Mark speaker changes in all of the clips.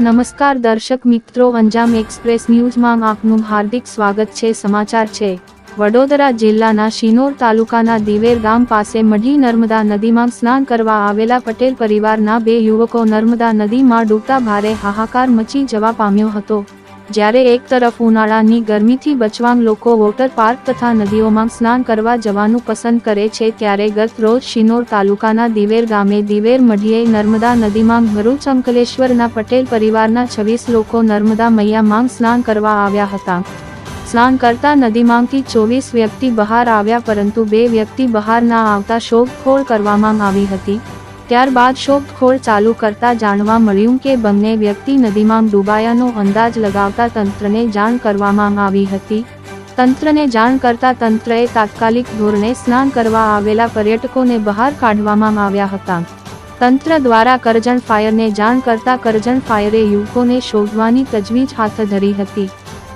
Speaker 1: નમસ્કાર દર્શક મિત્રો, અંજામ એક્સપ્રેસ ન્યૂઝમાં આપનું હાર્દિક સ્વાગત છે. સમાચાર છે. વડોદરા જિલ્લાના શિનોર તાલુકાના દિવેર ગામ પાસે મઢી નર્મદા નદીમાં સ્નાન કરવા આવેલા પટેલ પરિવારના બે યુવકો નર્મદા નદીમાં ડૂબતા ભારે હાહાકાર મચી જવા પામ્યો હતો. જ્યારે એક તરફ ઉનાળાની ગરમીથી બચવા લોકો વોટર પાર્ક તથા નદીઓમાં સ્નાન કરવા જવાનું પસંદ કરે છે, ત્યારે ગત રોજ શિનોર તાલુકાના દિવેર ગામે દિવેર મઢીએ નર્મદા નદીમાં ભરૂચ અંકલેશ્વરના પટેલ પરિવારના છવ્વીસ લોકો નર્મદા મૈયામાં સ્નાન કરવા આવ્યા હતા. સ્નાન કરતા નદીમાંથી ચોવીસ વ્યક્તિ બહાર આવ્યા, પરંતુ બે વ્યક્તિ બહાર ના આવતા શોધખોળ કરવામાં આવી હતી. ત્યારબાદ શોધખોળ ચાલુ કરતા જાણવા મળ્યું કે બંને વ્યક્તિ નદીમાં ડૂબાયાનો અંદાજ લગાવતા તંત્રને જાણ કરવામાં આવી હતી. તંત્રને જાણ કરતા તંત્રએ તાત્કાલિક ધોરણે સ્નાન કરવા આવેલા પર્યટકોને બહાર કાઢવામાં આવ્યા હતા. તંત્ર દ્વારા કરજણ ફાયરને જાણ કરતા કરજણ ફાયરે યુવકોને શોધવાની તજવીજ હાથ ધરી હતી.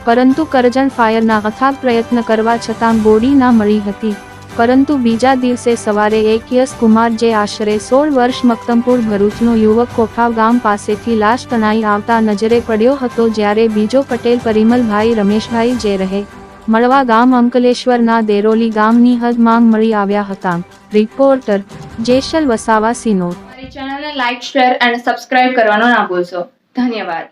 Speaker 1: પરંતુ કરજણ ફાયરના અથાગ પ્રયત્ન કરવા છતાં બોડી ના મળી હતી. પરંતુ બીજા દિવસે સવારે એક યશ કુમાર જે આશરે સોળ વર્ષ મક્તમપુર ભરૂચનો યુવક કોઠાવ ગામ પાસેથી લાશ તણાઈ આવતા નજરે પડ્યો હતો જ્યારે બીજો પટેલ પરિમલભાઈ રમેશભાઈ જે રહે, મળવા ગામ અંકલેશ્વરના દેરોલી ગામની હદ માંગ મળી આવ્યા હતા. રિપોર્ટર જેશલ વસાવા
Speaker 2: મારી ચેનલને લાઇક શેર અને સબસ્ક્રાઇબ કરવાનો ના ભૂલશો. ધન્યવાદ.